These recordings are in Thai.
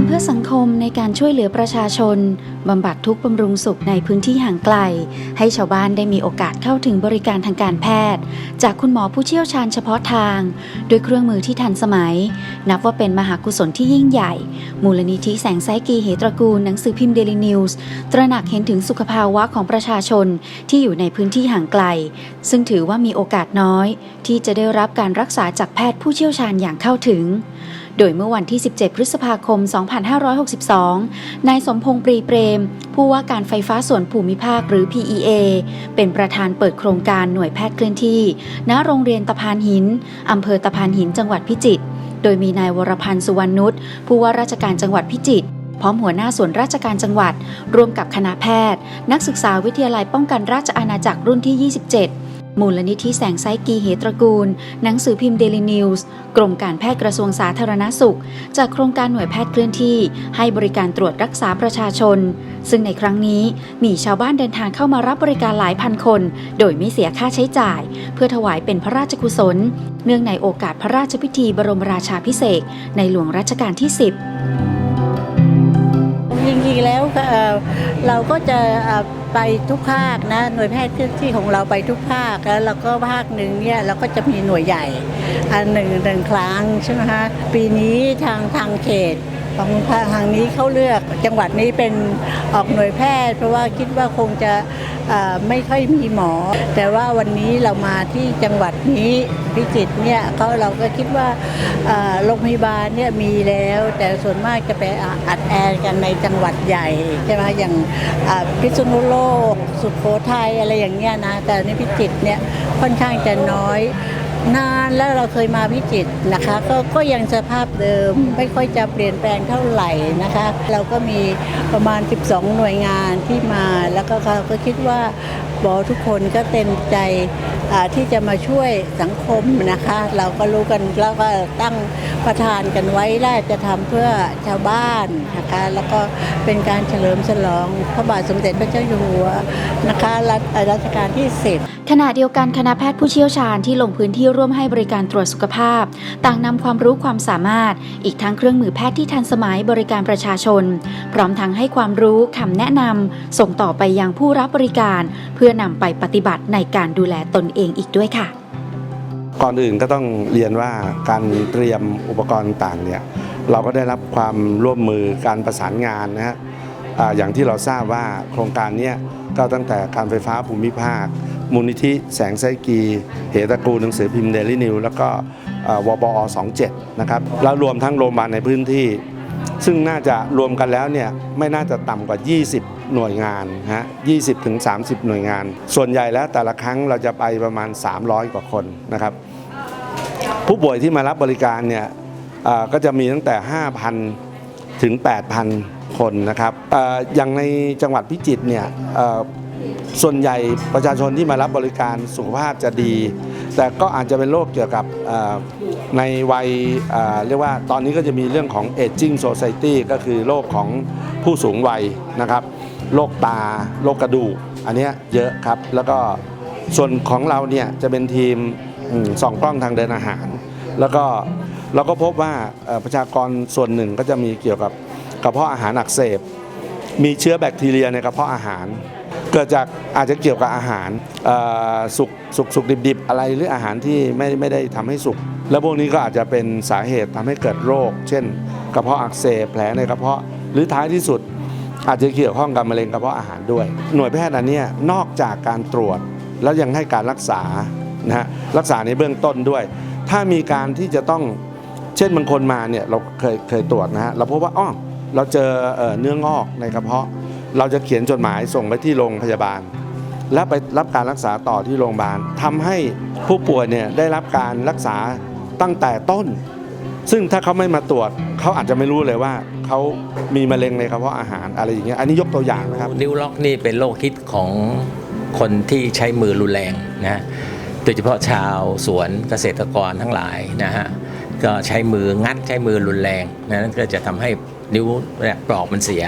ำเพื่อสังคมในการช่วยเหลือประชาชน บำบัดทุกข์บำรุงสุขในพื้นที่ห่างไกล ให้ชาวบ้านได้มีโอกาสเข้าถึงบริการทางการแพทย์ จากคุณหมอผู้เชี่ยวชาญเฉพาะทาง ด้วยเครื่องมือที่ทันสมัย นับว่าเป็นมหากุศลที่ยิ่งใหญ่ มูลนิธิแสงไซกีเหตระกูลหนังสือพิมพ์เดลินิวส์ตระหนักเห็นถึงสุขภาวะของประชาชนที่อยู่ในพื้นที่ห่างไกล ซึ่งถือว่ามีโอกาสน้อย ที่จะได้รับการรักษาจากแพทย์ผู้เชี่ยวชาญอย่างเข้าถึง โดยเมื่อวันที่ 17 พฤษภาคม 2562 นายสมพงษ์ปรีเปรม ผู้ว่าการไฟฟ้าส่วนภูมิภาคหรือ PEA เป็นประธานเปิดโครงการหน่วยแพทย์เคลื่อนที่ ณ โรงเรียนตะพานหิน อำเภอตะพานหินจังหวัดพิจิตร โดยมีนายวรพันธ์สุวรรณนุช ผู้ว่าราชการจังหวัดพิจิตรพร้อมหัวหน้าส่วนราชการจังหวัด ร่วมกับคณะแพทย์ นักศึกษาวิทยาลัยป้องกันราชอาณาจักรรุ่นที่ 27 มูลนิธิแสงไซกีเหตระกูล หนังสือพิมพ์เดลินิวส์กรมการแพทย์กระทรวงสาธารณสุข จากโครงการหน่วยแพทย์เคลื่อนที่ ให้บริการตรวจรักษาประชาชน ซึ่งในครั้งนี้มีชาวบ้านเดินทางเข้ามารับบริการหลายพันคน โดยไม่เสียค่าใช้จ่าย เพื่อถวายเป็นพระราชกุศล เนื่องในโอกาสพระราชพิธีบรมราชาพิเศษในหลวงรัชกาลที่ 10 ริงๆแล้วเราก็จะไปทุกภาคนะหน่วยแพทย์เคลื่อนที่ของเราไปทุกภาคแล้วเราก็ภาคหนึ่งเนี่ยเราก็จะมีหน่วยใหญ่อันหนึ่งหนึ่งครั้งใช่ไหมคะปีนี้ทางทางเขต ของทางนี้เขาเลือกจังหวัดนี้เป็นออกหน่วยแพทย์ เพราะว่าคิดว่าคงจะไม่ค่อยมีหมอ แต่ว่าวันนี้เรามาที่จังหวัดนี้พิจิตรเนี่ยก็เราก็คิดว่าโรงพยาบาลเนี่ยมีแล้ว แต่ส่วนมากจะไปอัดแอร์กันในจังหวัดใหญ่ใช่ไหมอย่างพิษณุโลก สุโขทัยอะไรอย่างเงี้ยนะแต่ในพิจิตรเนี่ยค่อนข้างจะน้อย นานแล้วเราเคยมาพิจิตรนะคะก็ก็ยังสภาพเดิมไม่ค่อยจะเปลี่ยนแปลงเท่าไหร่นะคะ เราก็มีประมาณ 12 หน่วยงานที่มา แล้วก็เขาก็คิดว่า บอทุกคนก็เต็มใจที่จะมาช่วยสังคมนะคะ เราก็รู้กันแล้วก็ตั้งประธานกันไว้ได้จะทำเพื่อชาวบ้านนะคะ แล้วก็เป็นการเฉลิมฉลองพระบาทสมเด็จพระเจ้าอยู่หัวนะคะรัชรัชกาลที่ 10 ขณะเดียวกันคณะแพทย์ผู้เชี่ยวชาญที่ลงพื้นที่ร่วมให้บริการตรวจสุขภาพ ต่างนำความรู้ความสามารถ อีกทั้งเครื่องมือแพทย์ที่ทันสมัยบริการประชาชน พร้อมทั้งให้ความรู้คำแนะนำส่งต่อไปยังผู้รับบริการ เพื่อนำไปปฏิบัติในการดูแลตนเองอีกด้วยค่ะ ก่อนอื่นก็ต้องเรียนว่าการเตรียมอุปกรณ์ต่างเนี่ยเราก็ได้รับความร่วมมือการประสานงานนะฮะอย่างที่เราทราบว่าโครงการนี้ก็ตั้งแต่การไฟฟ้าภูมิภาค มูลนิธิแสงไซกีเหตะกูลหนังสือพิมพ์เดลินิวแล้วก็วบอ 27 นะครับแล้วรวมทั้งโรงพยาบาลในพื้นที่ ซึ่งน่าจะรวมกันแล้วเนี่ยไม่น่าจะต่ำกว่า 20 หน่วยงานฮะ20ถึง30 หน่วยงาน ส่วนใหญ่แล้วแต่ละครั้งเราจะไปประมาณ 300 กว่าคนนะครับ ผู้ป่วยที่มารับบริการเนี่ยก็จะมีตั้งแต่ 5,000 ถึง 8,000 คนนะครับออย่างในจังหวัดพิจิตรเนี่ยส่วนใหญ่ประชาชนที่มารับบริการสุขภาพจะดี แต่ก็อาจจะเป็นโรคเกี่ยวกับในวัยเรียกว่าตอนนี้ก็จะมีเรื่องของ aging society ก็คือโรคของผู้สูงวัยนะครับโรคตาโรคกระดูกอันนี้เยอะครับ แล้วก็ส่วนของเราเนี่ยจะเป็นทีมส่องกล้องทางเดินอาหาร แล้วก็เราก็พบว่าประชากรส่วนหนึ่งก็จะมีเกี่ยวกับกระเพาะอาหารอักเสบ มีเชื้อแบคทีเรียในกระเพาะอาหาร เกิดจากอาจจะเกี่ยวกับอาหารสุกสุกสุกดิบๆ อะไรหรืออาหารที่ไม่ไม่ได้ทำให้สุก แล้วพวกนี้ก็อาจจะเป็นสาเหตุทำให้เกิดโรค เช่น กระเพาะอักเสบแผลในกระเพาะหรือท้ายที่สุด อาจจะเกี่ยวข้องกับมะเร็งกระเพาะอาหารด้วย หน่วยแพทย์อันนี้นอกจากการตรวจแล้วยังให้การรักษานะฮะรักษาในเบื้องต้นด้วย ถ้ามีการที่จะต้องเช่นบางคนมาเนี่ยเราเคยเคยตรวจนะฮะเราพบว่าอ้อเราเจอเนื้องอกในกระเพาะ เราจะเขียนจดหมายส่งไปที่โรงพยาบาล และไปรับการรักษาต่อที่โรงพยาบาลทำให้ผู้ป่วยเนี่ยได้รับการรักษาตั้งแต่ต้น ซึ่งถ้าเขาไม่มาตรวจเขาอาจจะไม่รู้เลยว่าเขามีมะเร็งในกระเพาะอาหารอะไรอย่างเงี้ยอันนี้ยกตัวอย่างนะครับนิ้วล็อกนี่เป็นโรคฮิตของคนที่ใช้มือรุนแรงนะโดยเฉพาะชาวสวนเกษตรกรทั้งหลายนะฮะ ก็ใช้มืองัดใช้มือรุนแรงนะนั่นก็จะทำให้นิ้วเนี่ยปลอกมันเสีย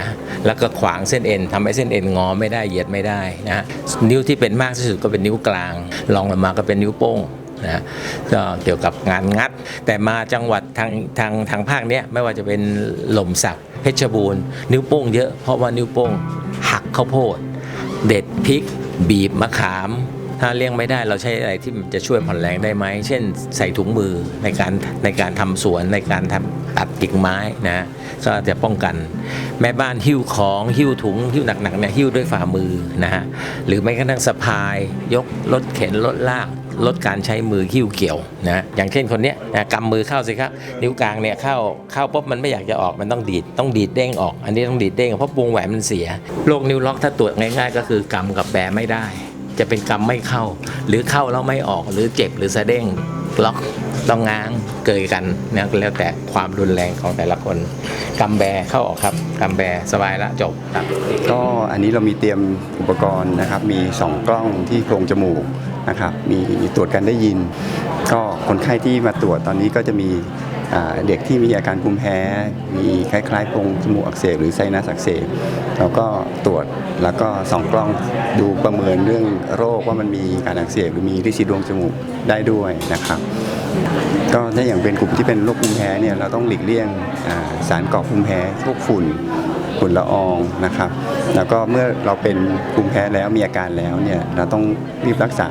แล้วก็ขวางเส้นเอ็นทำให้เส้นเอ็นงอไม่ได้เหยียดไม่ได้นะฮะนิ้วที่เป็นมากที่สุดก็เป็นนิ้วกลางรองลงมาก็เป็นนิ้วโป้งนะก็เกี่ยวกับงานงัด แต่มาจังหวัดทางทางทางภาคเนี้ยไม่ว่าจะเป็นหล่มสักเพชรบูรณ์นิ้วโป้งเยอะเพราะว่านิ้วโป้งหักข้าวโพด เด็ดพริก บีบมะขาม ถ้าเลี่ยงไม่ได้เราใช้อะไรที่มันจะช่วยผ่อนแรงได้ไหม เช่น ใส่ถุงมือในการในการทำสวนในการทำตัดกิ่งไม้นะก็จะป้องกัน แม่บ้านหิ้วของหิ้วถุงหิ้วหนักๆเนี่ยหิ้วด้วยฝ่ามือนะฮะหรือไม่กระทั่งสะพาย ยกรถเข็นรถลากลดการใช้มือหิ้วเกี่ยวนะอย่างเช่นคนเนี้ยนะกำมือเข้าสิครับ นิ้วกลางเนี่ยเข้าเข้าปุ๊บมันไม่อยากจะออกมันต้องดีดต้องดีดเด้งออก อันนี้ต้องดีดเด้งเพราะวงแหวนมันเสียโรคนิ้วล็อกถ้าตรวจง่ายๆ ก็คือกำกับแบไม่ได้ จะเป็นกำไม่เข้า หรือเข้าแล้วไม่ออกหรือเจ็บหรือสะเด้งล็อกต้องง้างเกยกันนะแล้วแต่ความรุนแรงของแต่ละคนกำแบเข้าออกครับกำแบสบายละจบครับก็อันนี้เรามีเตรียมอุปกรณ์นะครับ มี 2 กล้องที่โพรงจมูกนะครับ มีตรวจการได้ยิน ก็คนไข้ที่มาตรวจตอนนี้ก็จะมี เด็กที่มีอาการภูมิแพ้ มีคล้ายๆโพรงจมูกอักเสบหรือไซนัสอักเสบเราก็ตรวจแล้วก็ส่องกล้องดูประเมินเรื่องโรคว่ามันมีการอักเสบหรือมีริดสีดวงจมูกได้ด้วยนะครับ ก็ถ้าอย่างเป็นกลุ่มที่เป็นโรคภูมิแพ้เนี่ยเราต้องหลีกเลี่ยงสารก่อภูมิแพ้พวกฝุ่นฝุ่นละอองนะครับ แล้วก็เมื่อเราเป็นภูมิแพ้แล้วมีอาการแล้วเนี่ยเราต้องรีบรักษา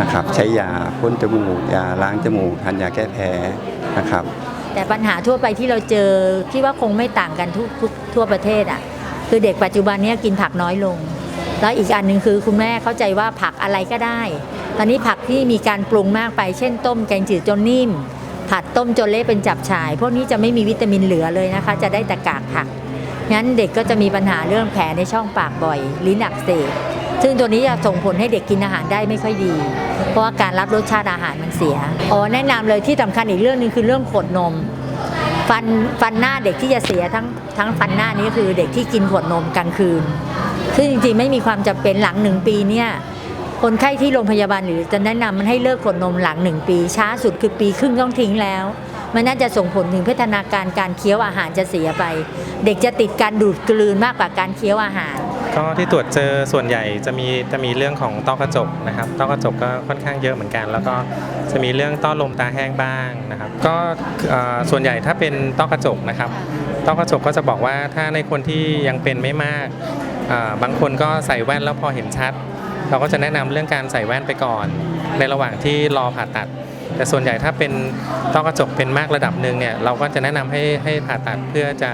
นะครับ ใช้ยาพ่นจมูกยาล้างจมูกทานยาแก้แพ้ นะครับ แต่ปัญหาทั่วไปที่เราเจอที่ว่าคงไม่ต่างกันทุกทุกทั่วประเทศอะคือเด็กปัจจุบันนี้กินผักน้อยลง แล้วอีกอันหนึ่งคือคุณแม่เข้าใจว่าผักอะไรก็ได้ ตอนนี้ผักที่มีการปรุงมากไป เช่น ต้มแกงจืดจนนิ่ม ผัดต้มจนเละเป็นจับฉ่าย พวกนี้จะไม่มีวิตามินเหลือเลยนะคะ จะได้แต่กากผักงั้นเด็กก็จะมีปัญหาเรื่องแผลในช่องปากบ่อย ลิ้นอักเสบ ซึ่งตัวนี้จะส่งผลให้เด็กกินอาหารได้ไม่ค่อยดี เพราะว่าการรับรสชาติอาหารมันเสียอ๋อแนะนำเลยที่สำคัญอีกเรื่องหนึงคือเรื่องขวดนม ฟันฟันหน้าเด็กที่จะเสียทั้งทั้งฟันหน้านี้คือเด็กที่กินขวดนมกลางคืน ซึ่งจริงๆไม่มีความจำเป็นหลังหนึ่งปีเนี่ยคนไข้ที่โรงพยาบาลหรือจะแนะนำมันให้เลิกขวดนมหลังหนึ่งปี ช้าสุดคือปีครึ่งต้องทิ้งแล้ว มันน่าจะส่งผลถึงพัฒนาการการเคี้ยวอาหารจะเสียไป เด็กจะติดการดูดกลืนมากกว่าการเคี้ยวอาหาร ก็ที่ตรวจเจอส่วนใหญ่จะมีจะมีเรื่องของต้อกระจกนะครับต้อกระจกก็ค่อนข้างเยอะเหมือนกัน แล้วก็จะมีเรื่องต้อลมตาแห้งบ้างนะครับ ก็ส่วนใหญ่ถ้าเป็นต้อกระจกนะครับต้อกระจกก็จะบอกว่าถ้าในคนที่ยังเป็นไม่มากบางคนก็ใส่แว่นแล้วพอเห็นชัด เราก็จะแนะนำเรื่องการใส่แว่นไปก่อน ในระหว่างที่รอผ่าตัด แต่ส่วนใหญ่ถ้าเป็นต้อกระจกเป็นมากระดับหนึ่งเนี่ยเราก็จะแนะนำให้ให้ผ่าตัดเพื่อจะ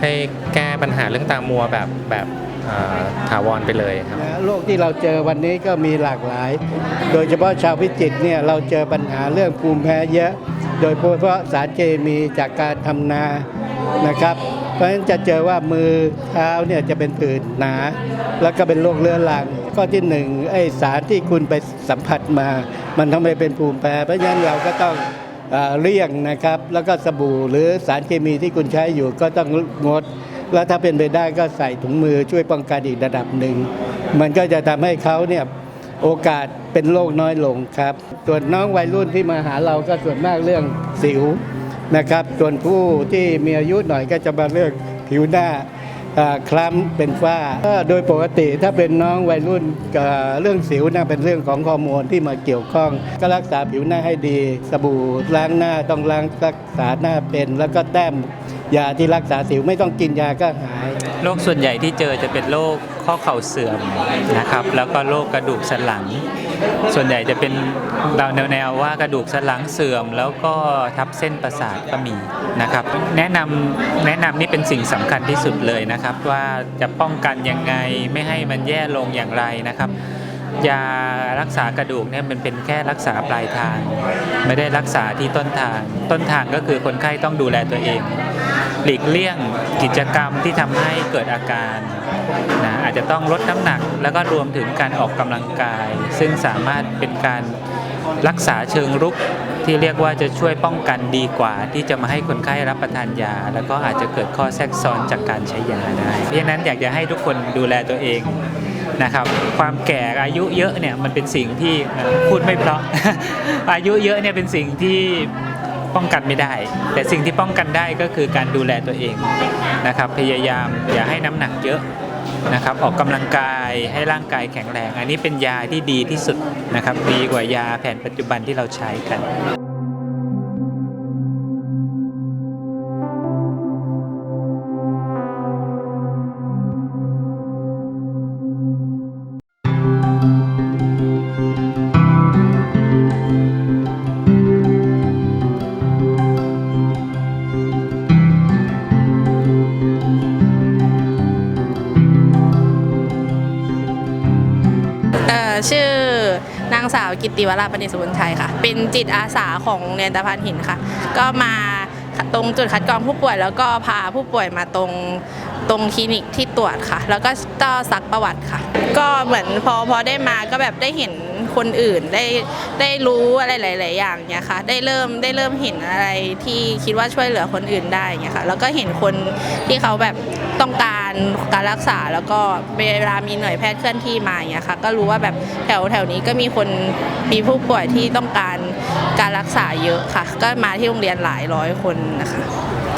ให้แก้ปัญหาเรื่องตามัวแบบแบบ อ่อถาวรไปเลยครับ นะโรคที่เราเจอวันนี้ก็มีหลากหลาย โดยเฉพาะชาวพิจิตรเนี่ยเราเจอปัญหาเรื่องภูมิแพ้เยอะ โดยเฉพาะสารเคมีจากการทำนานะครับ เพราะฉะนั้นจะเจอว่ามือเท้าเนี่ยจะเป็นผื่นหนา แล้วก็เป็นโรคเรื้อรังข้อที่หนึ่งไอสารที่คุณไปสัมผัสมา มันทำให้เป็นภูมิแพ้ เพราะฉะนั้นเราก็ต้องเอ่อเลี่ยงนะครับ แล้วก็สบู่หรือสารเคมีที่คุณใช้อยู่ก็ต้องงด แล้วถ้าเป็นไปได้ก็ใส่ถุงมือช่วยป้องกันอีกระดับหนึ่ง มันก็จะทำให้เขาเนี่ยโอกาสเป็นโรคน้อยลงครับ ส่วนน้องวัยรุ่นที่มาหาเราก็ส่วนมากเรื่องสิวนะครับ ส่วนผู้ที่มีอายุหน่อยก็จะมาเรื่องผิวหน้าคล้ำเป็นฝ้าโดยปกติถ้าเป็นน้องวัยรุ่นเรื่องสิวน่าเป็นเรื่องของฮอร์โมนที่มาเกี่ยวข้อง ก็รักษาผิวหน้าให้ดี สบู่ล้างหน้าต้องล้างรักษาหน้าเป็นแล้วก็แต้ม ยาที่รักษาสิวไม่ต้องกินยาก็หาย โรคส่วนใหญ่ที่เจอจะเป็นโรคข้อเข่าเสื่อมนะครับ แล้วก็โรคกระดูกสันหลัง ส่วนใหญ่จะเป็นแนวแนวว่ากระดูกสันหลังเสื่อม แล้วก็ทับเส้นประสาทก็มีนะครับ แนะนำแนะนำนี่เป็นสิ่งสำคัญที่สุดเลยนะครับ ว่าจะป้องกันยังไงไม่ให้มันแย่ลงอย่างไรนะครับ ยารักษากระดูกเนี่ยมันเป็นแค่รักษาปลายทาง ไม่ได้รักษาที่ต้นทาง ต้นทางก็คือคนไข้ต้องดูแลตัวเอง หลีกเลี่ยงกิจกรรมที่ทำให้เกิดอาการนะอาจจะต้องลดน้ำหนัก แล้วก็รวมถึงการออกกำลังกาย ซึ่งสามารถเป็นการรักษาเชิงรุกที่เรียกว่าจะช่วยป้องกันดีกว่า ที่จะมาให้คนไข้รับประทานยา แล้วก็อาจจะเกิดข้อแทรกซ้อนจากการใช้ยาได้เพราะฉะนั้นอยากจะให้ทุกคนดูแลตัวเอง นะครับ ความแก่อายุเยอะเนี่ยมันเป็นสิ่งที่พูดไม่เพราะ อายุเยอะเนี่ยเป็นสิ่งที่ป้องกันไม่ได้ แต่สิ่งที่ป้องกันได้ก็คือการดูแลตัวเองนะครับ พยายามอย่าให้น้ำหนักเยอะนะครับออกกำลังกายให้ร่างกายแข็งแรง อันนี้เป็นยาที่ดีที่สุดนะครับ ดีกว่ายาแผนปัจจุบันที่เราใช้กัน กิติวราปณิสุวรรณชัยค่ะ เป็นจิตอาสาของโรงเรียนตะพานหินค่ะ ก็มาตรงจุดคัดกรองผู้ป่วย แล้วก็พาผู้ป่วยมาตรงตรงคลินิกที่ตรวจค่ะ แล้วก็ก็ซักประวัติค่ะ ก็เหมือนพอพอได้มาก็แบบได้เห็นคนอื่นได้ได้รู้อะไรหลาย ๆ อย่างเนี่ยค่ะ ได้เริ่มได้เริ่มเห็นอะไรที่คิดว่าช่วยเหลือคนอื่นได้เนี่ยค่ะ แล้วก็เห็นคนที่เขาแบบ ต้องการการรักษาแล้วก็เวลามีหน่วยแพทย์เคลื่อนที่มาเนี่ยค่ะก็รู้ว่าแบบแถวแถวนี้ก็มีคนมีผู้ป่วยที่ต้องการการรักษาเยอะค่ะ ก็มาที่โรงเรียนหลายร้อยคนนะคะ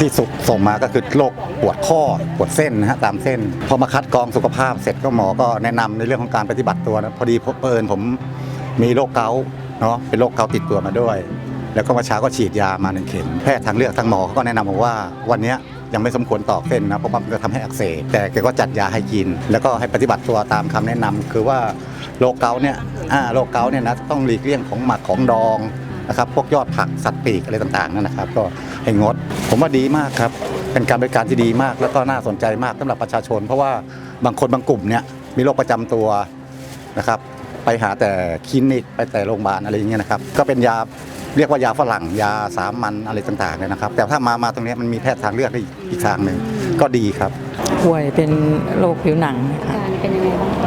ที่สุดส่งมาก็คือโรคปวดข้อปวดเส้นนะฮะตามเส้น พอมาคัดกรองสุขภาพเสร็จก็หมอก็แนะนำในเรื่องของการปฏิบัติตัวนะพอดีเผอิญผมมีโรคเกาต์เนาะเป็นโรคเกาต์ติดตัวมาด้วย แล้วก็มื่อเช้าก็ฉีดยามาหนึ่งเข็มแพทย์ทางเลือกทางหมอเขาก็แนะนำมาว่าวันนี้ ยังไม่สมควรตอกเส้นนะเพราะว่ามันจะทำให้อักเสบแต่แกก็จัดยาให้กิน แล้วก็ให้ปฏิบัติตัวตามคำแนะนำคือว่าโรคเกาต์เนี่ยอ่าโรคเกาต์เนี่ยนะต้องหลีกเลี่ยงของหมักของดองนะครับพวกยอดผักสัตว์ปีกอะไรต่างๆนั่นนะครับ ก็ให้งด ผมว่าดีมากครับ เป็นการบริการที่ดีมาก แล้วก็น่าสนใจมากสำหรับประชาชน เพราะว่าบางคนบางกลุ่มเนี่ยมีโรคประจำตัวนะครับ ไปหาแต่คลินิกไปแต่โรงพยาบาลอะไรอย่างเงี้ยนะครับ ก็เป็นยา เรียกว่ายาฝรั่งยาสามัญอะไรต่างๆเนี่ยนะครับ แต่ถ้ามามาตรงเนี้ยมันมีแพทย์ทางเลือกให้อีกทางหนึ่งก็ดีครับ ป่วยเป็นโรคผิวหนังค่ะ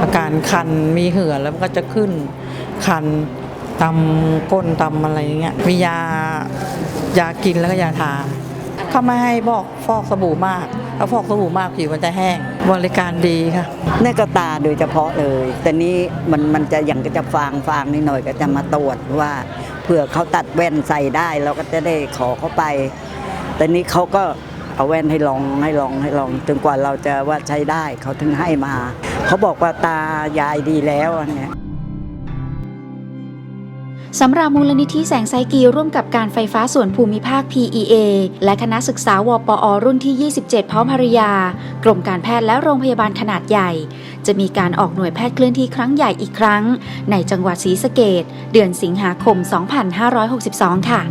อาการคันมีเหือแล้วมันก็จะขึ้นคันตำก้นตำอะไรอย่างเงี้ยมียายากินแล้วก็ยาทาเขาไม่ให้บอกฟอกสบู่มากถ้าฟอกสบู่มากผิวมันจะแห้งบริการดีค่ะนี่ก็ตาโดยเฉพาะเลย แต่นี้มันมันจะอย่างก็จะฟางฟางนิดหน่อยก็จะมาตรวจว่าเผื่อเขาตัดแว่นใส่ได้เราก็จะได้ขอเขาไป แต่นี้เขาก็เอาแว่นให้ลองให้ลองให้ลองจนกว่าเราจะว่าใช้ได้เขาถึงให้มา เขาบอกว่าตายายดีแล้วอันเนี้ย สำหรับมูลนิธิแสงไซกีร่วมกับการไฟฟ้าส่วนภูมิภาค PEA และคณะศึกษาวปอ รุ่นที่ 27 พร้อมภริยา กรมการแพทย์และโรงพยาบาลขนาดใหญ่ จะมีการออกหน่วยแพทย์เคลื่อนที่ครั้งใหญ่อีกครั้ง ในจังหวัดศรีสะเกดเดือนสิงหาคม 2562 ค่ะ